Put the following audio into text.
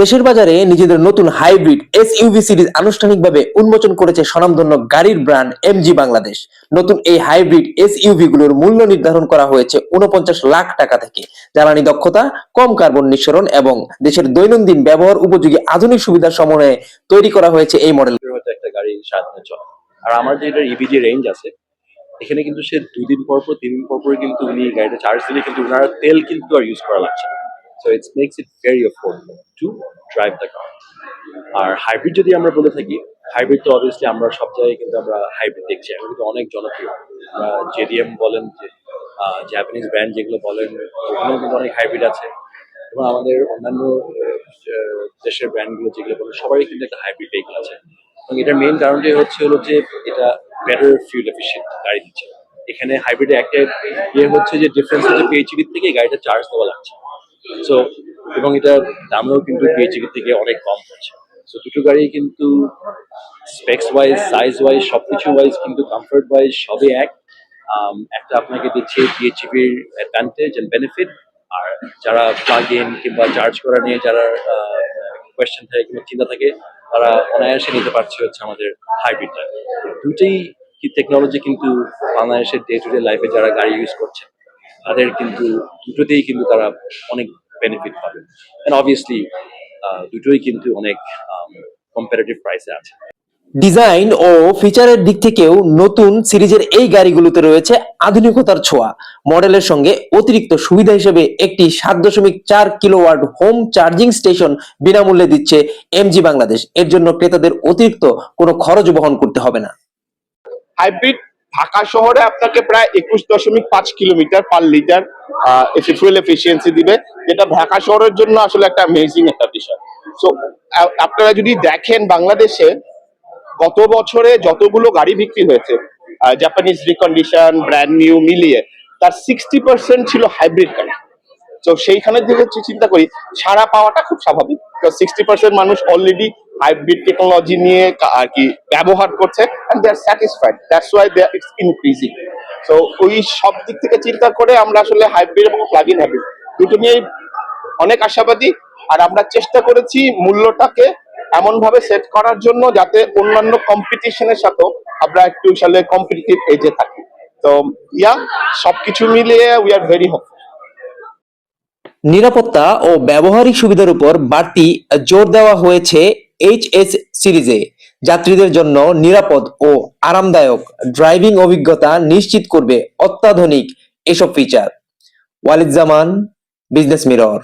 দেশের বাজারে নিজেদের নতুন হাইব্রিড এস ইউভি সিরিজ আনুষ্ঠানিকভাবে উন্মোচন করেছে স্বনামধন্য গাড়ির ব্র্যান্ড এমজি বাংলাদেশ। নতুন এই হাইব্রিড এসইউভি গুলোর মূল্য নির্ধারণ করা হয়েছে উনপঞ্চাশ লাখ টাকা থেকে। জ্বালানি দক্ষতা, কম কার্বন নিঃসরণ এবং দেশের দৈনন্দিন ব্যবহার উপযোগী আধুনিক সুবিধার সমন্বয়ে তৈরি করা হয়েছে এই মডেল একটা গাড়ি আর আমার যে এটা ইভি যে রেঞ্জ আছে, এখানে কিন্তু সে দুদিন পর পর তিন দিন পর পর কিন্তু উনি গাড়িটা চার্জ দিলে কিন্তু ওনার তেল কিন্তু আর ইউজ করা লাগছে না। So it's makes it very affordable to drive the car R hybrid যদি আমরা বলে থাকি হাইব্রিড তো অবভিয়াসলি আমরা সব জায়গায় কিন্তু আমরা হাইব্রিড দেখছি। এখন কিন্তু অনেক জনপ্রিয়। আমরা জেডিএম বলেন, যে জাপানিজ ব্র্যান্ড যেগুলো বলেন, ওখানেও কিন্তু অনেক হাইব্রিড আছে। এবং আমাদের অন্যান্য দেশের ব্র্যান্ডগুলো যেগুলো বলেন, সবারই কিন্তু একটা হাইব্রিড ভেহিকল আছে। এবং এটার মেইন কারণটাই হচ্ছে হলো যে, এটা বেটার ফিউল এফিসিয়েন্ট গাড়ি দিচ্ছে। এখানে হাইব্রিডে একটা ইয়ে হচ্ছে যে ডিফারেন্স হচ্ছে পিএইচডি থেকে গাড়িটা চার্জ দেওয়া লাগছে। সো এবং এটা দামেও কিন্তু পিএইচডি থেকে অনেক কম হচ্ছে। সো দুটো গাড়ি কিন্তু স্পেক্স ওয়াইজ সাইজ ওয়াইজ সবকিছু ওয়াইজ কিন্তু কমফোর্ট ওয়াইজ সবই এক। আম, একটা আপনাকে দিচ্ছে পিএইচডির অ্যাডভান্টেজ এন্ড বেনিফিট আর যারা প্লাগ ইন কিংবা চার্জ করা নিয়ে যারা কোয়েশ্চেন থাকে কিংবা চিন্তা থাকে তারা অনায়াসে নিতে পারছে হচ্ছে আমাদের হাইব্রিডটা দুটেই কি টেকনোলজি কিন্তু বাংলাদেশের ডে টু ডে লাইফে যারা গাড়ি ইউজ করছে তাদের কিন্তু দুটোতেই কিন্তু তারা অনেক বেনিফিট পাবে। এন্ড অবভিয়াসলি দুটোই কিন্তু অনেক কম্পারেটিভ প্রাইসে আছে। ডিজাইন ও ফিচারের দিক থেকেও নতুন সিরিজের এই গাড়িগুলোতে রয়েছে আধুনিকতার ছোঁয়া। মডেলের সঙ্গে অতিরিক্ত সুবিধা হিসেবে একটি সাত দশমিক চার কিলোওয়াট হোম চার্জিং স্টেশন বিনামূল্যে দিচ্ছে এমজি বাংলাদেশ এর জন্য ক্রেতাদের অতিরিক্ত কোনো খরচ বহন করতে হবে না। হাইব্রিড ঢাকা শহরে আপনাকে প্রায় একুশ দশমিক পাঁচ kilometre per litre fuel efficiency দিবে, যেটা ঢাকা শহরের জন্য আসলে একটা অ্যামেজিং একটা বিষয়। সো আপনারা যদি দেখেন বাংলাদেশে গত বছরে যতগুলো গাড়ি বিক্রি হয়েছে জাপানিজ রিকন্ডিশন ব্র্যান্ড নিউ মিলিয়ে, তার সিক্সটি পার্সেন্ট ছিল হাইব্রিড গাড়ি। তো সেইখানে যদি চিন্তা করি ছাড়া পাওয়াটা খুব স্বাভাবিক। সিক্সটি পার্সেন্ট মানুষ অলরেডি হাইব্রিড টেকনোলজি নিয়ে আর কি ব্যবহার করছে স্যাটিসফাইড দ্যাটস ওয়াই ওই সব দিক থেকে চিন্তা করে আমরা আসলে হাইব্রিড এবং প্লাগ ইন হাইব্রিড দুটো নিয়েই অনেক আশাবাদী। আর আমরা চেষ্টা করেছি মূল্যটাকে এমন ভাবে সেট করার জন্য যাতে অন্যান্য কম্পিটিশনের সাথেও আমরা একটু আসলে কম্পিটিটিভ এজে থাকি। তো, ইয়া, সবকিছু মিলিয়ে উই আর ভেরি হোপ নিরাপত্তা ও ব্যবহারিক সুবিধার উপর বাড়তি জোর দেওয়া হয়েছে এইচ এস সিরিজে যাত্রীদের জন্য নিরাপদ ও আরামদায়ক ড্রাইভিং অভিজ্ঞতা নিশ্চিত করবে অত্যাধুনিক এসব feature Walid Zaman Business Mirror